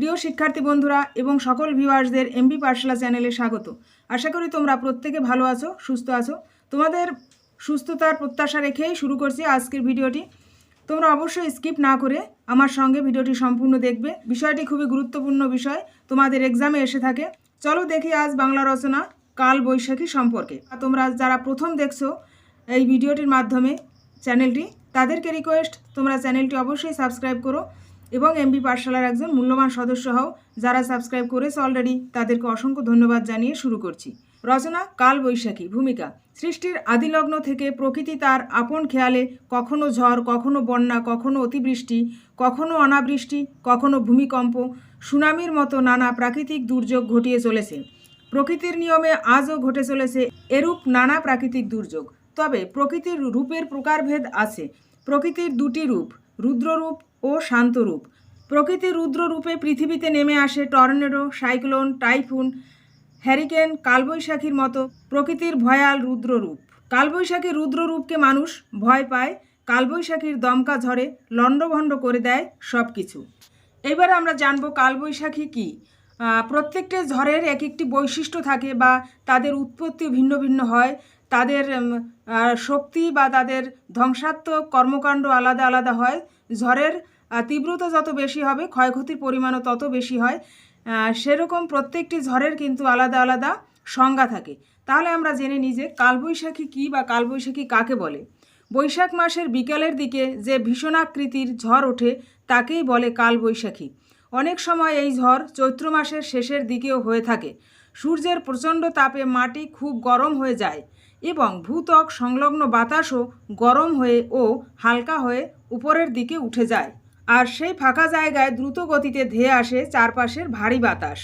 প্রিয় শিক্ষার্থী বন্ধুরা এবং সকল ভিউয়ার্সদের এমবি পাঠশালা চ্যানেলে স্বাগত। আশা করি তোমরা প্রত্যেকে ভালো আছো, সুস্থ আছো। তোমাদের সুস্থতার প্রত্যাশা রেখেই শুরু করছি আজকের ভিডিওটি। তোমরা অবশ্যই স্কিপ না করে আমার সঙ্গে ভিডিওটি সম্পূর্ণ দেখবে। বিষয়টি খুবই গুরুত্বপূর্ণ বিষয়, তোমাদের এক্সামে এসে থাকে। চলো দেখি আজ বাংলা রচনা কাল বৈশাখী সম্পর্কে। তোমরা যারা প্রথম দেখছ এই ভিডিওটির মাধ্যমে চ্যানেলটি তাদেরকে রিকোয়েস্ট তোমরা চ্যানেলটি অবশ্যই সাবস্ক্রাইব করো। এবং এমবি পাঠশালার একজন মূল্যবান সদস্য হও, যারা সাবস্ক্রাইব করেছে অলরেডি তাদেরকে অসংখ্য ধন্যবাদ জানিয়ে শুরু করছি। রচনা, কাল বৈশাখী, ভূমিকা। সৃষ্টির আদিলগ্ন থেকে প্রকৃতি তার আপন খেয়ালে, কখনো ঝড়, কখনো বন্যা, কখনো অতিবৃষ্টি, কখনো অনাবৃষ্টি, কখনো ভূমিকম্প, সুনামির মতো নানা প্রাকৃতিক দুর্যোগ ঘটিয়ে চলেছে। প্রকৃতির নিয়মে আজও ঘটে চলেছে এরূপ নানা প্রাকৃতিক দুর্যোগ। তবে প্রকৃতির রূপের প্রকারভেদ আছে। প্রকৃতির দুটি রূপ রুদ্ররূপ ও শান্তরূপ। প্রকৃতির রুদ্ররূপে পৃথিবীতে নেমে আসে টর্নেডো, সাইক্লোন, টাইফুন, হ্যারিকেন, কালবৈশাখীর মতো প্রকৃতির ভয়াল রুদ্ররূপ। কালবৈশাখী রুদ্ররূপকে মানুষ ভয় পায়, কালবৈশাখীর দমকা ঝড়ে লণ্ডভণ্ড করে দেয় সব কিছু এবার আমরা জানব কালবৈশাখী কী। প্রত্যেকটা ঝড়ের এক একটি বৈশিষ্ট্য থাকে বা তাদের উৎপত্তি ভিন্ন ভিন্ন হয়। তাদের শক্তি বা তাদের ধ্বংসাত্মক কর্মকাণ্ড আলাদা আলাদা হয়। ঝড়ের তীব্রতা যত বেশি হবে, ক্ষয়ক্ষতির পরিমাণও তত বেশি হয়। সেরকম প্রত্যেকটি ঝড়ের কিন্তু আলাদা আলাদা সংজ্ঞা থাকে। তাহলে আমরা জেনে নিই যে কালবৈশাখী কী বা কালবৈশাখী কাকে বলে? বৈশাখ মাসের বিকালের দিকে যে ভীষণাকৃতির ঝড় ওঠে, তাকেই বলে কালবৈশাখী। অনেক সময় এই ঝড় চৈত্র মাসের শেষের দিকেও হয়ে থাকে। সূর্যের প্রচণ্ড তাপে মাটি খুব গরম হয়ে যায়। এবং ভূত্বক সংলগ্ন বাতাসও গরম হয়ে ও হালকা হয়ে উপরের দিকে উঠে যায়। আর সেই ফাঁকা জায়গায় দ্রুত গতিতে ধেয়ে আসে চারপাশের ভারী বাতাস।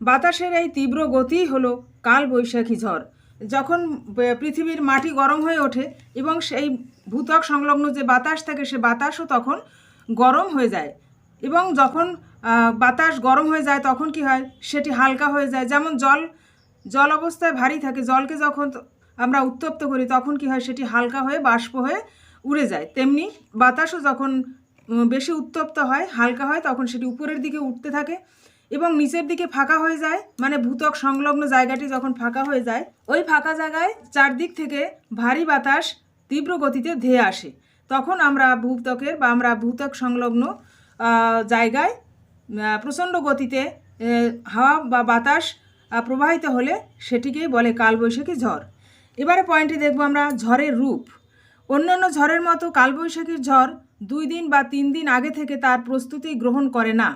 বাতাসের এই তীব্র গতিই হলো কাল বৈশাখী ঝড়। যখন পৃথিবীর মাটি গরম হয়ে ওঠে এবং সেই ভূত্বক সংলগ্ন যে বাতাস থাকে সে বাতাসও তখন গরম হয়ে যায়। এবং যখন বাতাস গরম হয়ে যায় তখন কি হয়? সেটি হালকা হয়ে যায়। যেমন জল জল অবস্থায় ভারী থাকে। জলকে যখন আমরা উত্তপ্ত করি, তখন কি হয়? সেটি হালকা হয়ে বাষ্প হয়ে উড়ে যায়। তেমনি বাতাসও যখন বেশি উত্তপ্ত হয়, হালকা হয়, তখন সেটি উপরের দিকে উঠতে থাকে এবং নিচের দিকে ফাঁকা হয়ে যায়। মানে ভূতক সংলগ্ন জায়গাটি যখন ফাঁকা হয়ে যায়, ওই ফাঁকা জায়গায় চারদিক থেকে ভারী বাতাস তীব্র গতিতে ধেয়ে আসে। তখন আমরা ভূতকের বা আমরা ভূতক সংলগ্ন জায়গায় প্রচণ্ড গতিতে হাওয়া বা বাতাস প্রবাহিত হলে সেটিকেই বলে কালবৈশাখী ঝড়। এবারে পয়েন্টে দেখব আমরা ঝড়ের রূপ। অন্যান্য ঝড়ের মতো কালবৈশাখীর ঝড় দুই দিন বা তিন দিন আগে থেকে তার প্রস্তুতি গ্রহণ করে না।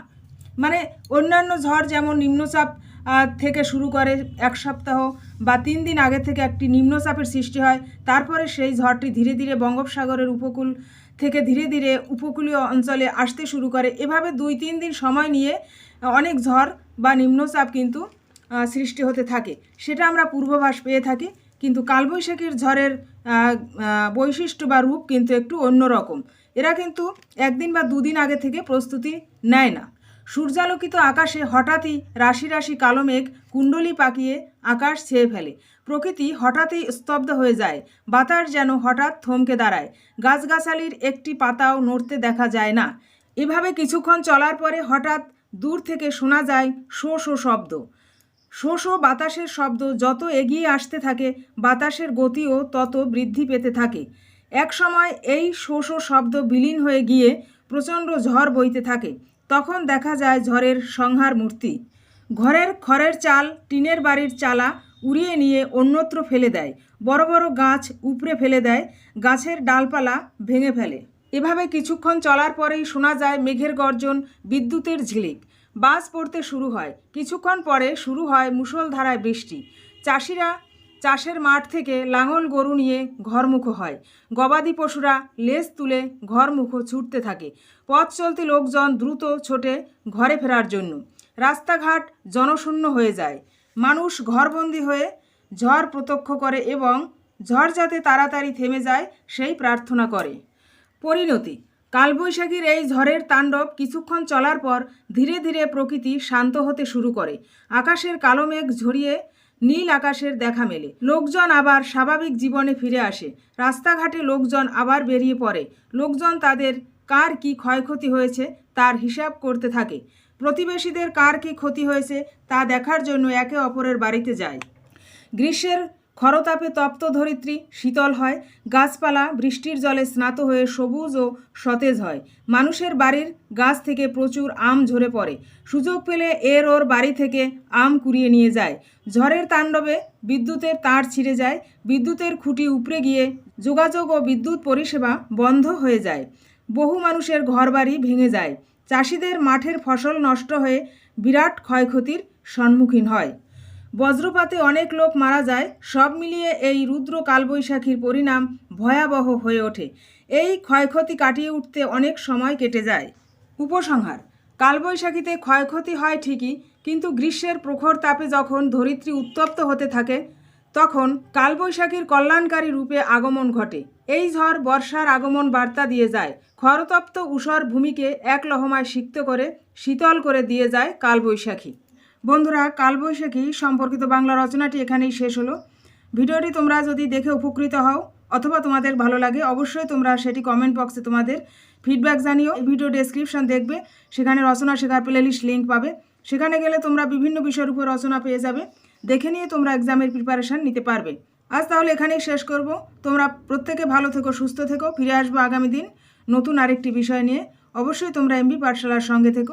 মানে অন্যান্য ঝড় যেমন নিম্নচাপ থেকে শুরু করে এক সপ্তাহ বা তিন দিন আগে থেকে একটি নিম্নচাপের সৃষ্টি হয়, তারপরে সেই ঝড়টি ধীরে ধীরে বঙ্গোপসাগরের উপকূল থেকে ধীরে ধীরে উপকূলীয় অঞ্চলে আসতে শুরু করে। এভাবে দুই তিন দিন সময় নিয়ে অনেক ঝড় বা নিম্নচাপ কিন্তু সৃষ্টি হতে থাকে। সেটা আমরা পূর্বাভাস পেয়ে থাকি। কিন্তু কালবৈশাখীর ঝড়ের বৈশিষ্ট্য বা রূপ কিন্তু একটু অন্যরকম। এরা কিন্তু একদিন বা দুদিন আগে থেকে প্রস্তুতি নেয় না। সূর্যালোকিত আকাশে হঠাৎই রাশি রাশি কালো মেঘ কুণ্ডলি পাকিয়ে আকাশ ছেয়ে ফেলে। প্রকৃতি হঠাৎই স্তব্ধ হয়ে যায়। বাতাস যেন হঠাৎ থমকে দাঁড়ায়। গাছগাছালির একটি পাতাও নড়তে দেখা যায় না। এভাবে কিছুক্ষণ চলার পরে হঠাৎ দূর থেকে শোনা যায় শো শো শব্দ। শো শো বাতাসের শব্দ যত এগিয়ে আসতে থাকে, বাতাসের গতিও তত বৃদ্ধি পেতে থাকে। এক সময় এই শো শো শব্দ বিলীন হয়ে গিয়ে প্রচণ্ড ঝড় বইতে থাকে। তখন দেখা যায় ঝড়ের সংহার মূর্তি। ঘরের খড়ের চাল, টিনের বাড়ির চালা উড়িয়ে নিয়ে অন্যত্র ফেলে দেয়। বড় বড় গাছ উপড়ে ফেলে দেয়। গাছের ডালপালা ভেঙে ফেলে। এভাবে কিছুক্ষণ চলার পরেই শোনা যায় মেঘের গর্জন, বিদ্যুতের ঝিলিক। বাজ পড়তে শুরু হয়। কিছুক্ষণ পরে শুরু হয় মুষলধারায় বৃষ্টি। চাষিরা চাষের মাঠ থেকে লাঙল গরু নিয়ে ঘরমুখো হয়। গবাদি পশুরা লেজ তুলে ঘরমুখো ছুটতে থাকে। পথ চলতি লোকজন দ্রুত ছোটে ঘরে ফেরার জন্য। রাস্তাঘাট জনশূন্য হয়ে যায়। মানুষ ঘরবন্দি হয়ে ঝড় প্রত্যক্ষ করে এবং ঝড় যাতে তাড়াতাড়ি থেমে যায়, সেই প্রার্থনা করে। পরিণতি কালবৈশাখীর এই ঝড়ের তাণ্ডব কিছুক্ষণ চলার পর ধীরে ধীরে প্রকৃতি শান্ত হতে শুরু করে। আকাশের কালো মেঘ ঝরিয়ে নীল আকাশের দেখা মেলে। লোকজন আবার স্বাভাবিক জীবনে ফিরে আসে। রাস্তাঘাটে লোকজন আবার বেরিয়ে পড়ে। লোকজন তাদের কার কি ক্ষয়ক্ষতি হয়েছে তার হিসাব করতে থাকে। প্রতিবেশীদের কার কী ক্ষতি হয়েছে তা দেখার জন্য একে অপরের বাড়িতে যায়। গ্রীষ্মের খরতাপে তপ্ত ধরিত্রী, শীতল হয়, গাছপালা বৃষ্টির জলে স্নাত হয়ে সবুজ ও সতেজ হয়। মানুষের বাড়ির গাছ থেকে প্রচুর আম ঝরে পড়ে। সুযোগ পেলে এর ওর বাড়ি থেকে আম কুড়িয়ে নিয়ে যায়। ঝড়ের তাণ্ডবে বিদ্যুতের তার ছিঁড়ে যায়, বিদ্যুতের খুঁটি উপড়ে গিয়ে যোগাযোগ ও বিদ্যুৎ পরিষেবা বন্ধ হয়ে যায়। বহু মানুষের ঘরবাড়ি ভেঙে যায়। চাষিদের মাঠের ফসল নষ্ট হয়ে বিরাট ক্ষয়ক্ষতির সম্মুখীন হয়। বজ্রপাতে অনেক লোক মারা যায়, সব মিলিয়ে এই রুদ্র কালবৈশাখীর পরিণাম ভয়াবহ হয়ে ওঠে। এই ক্ষয়ক্ষতি কাটিয়ে উঠতে অনেক সময় কেটে যায়। উপসংহার, কালবৈশাখীতে ক্ষয়ক্ষতি হয় ঠিকই, কিন্তু গ্রীষ্মের প্রখর তাপে যখন ধরিত্রী উত্তপ্ত হতে থাকে, তখন কালবৈশাখীর কল্যাণকারী রূপে আগমন ঘটে। এই ঝড় বর্ষার আগমন বার্তা দিয়ে যায়। খরতপ্ত ঊষর ভূমিকে এক লহমায় সিক্ত করে, শীতল করে দিয়ে যায় কালবৈশাখী। বন্ধুরা, কালবৈশাখী সম্পর্কিত বাংলা রচনাটি এখানেই শেষ হলো। ভিডিওটি তোমরা যদি দেখে উপকৃত হও অথবা তোমাদের ভালো লাগে, অবশ্যই তোমরা সেটি কমেন্ট বক্সে তোমাদের ফিডব্যাক জানিও। ভিডিও ডেসক্রিপশন দেখবে, সেখানে রচনা শেখার প্লেলিস্ট লিঙ্ক পাবে। সেখানে গেলে তোমরা বিভিন্ন বিষয়ের উপর রচনা পেয়ে যাবে। দেখে নিয়ে তোমরা এক্সামের প্রিপারেশান নিতে পারবে। আজ তাহলে এখানেই শেষ করব। তোমরা প্রত্যেকে ভালো থেকো, সুস্থ থেকো। ফিরে আসব আগামী দিন নতুন আরেকটি বিষয় নিয়ে। অবশ্যই তোমরা এমবি পাঠশালার সঙ্গে থেকো।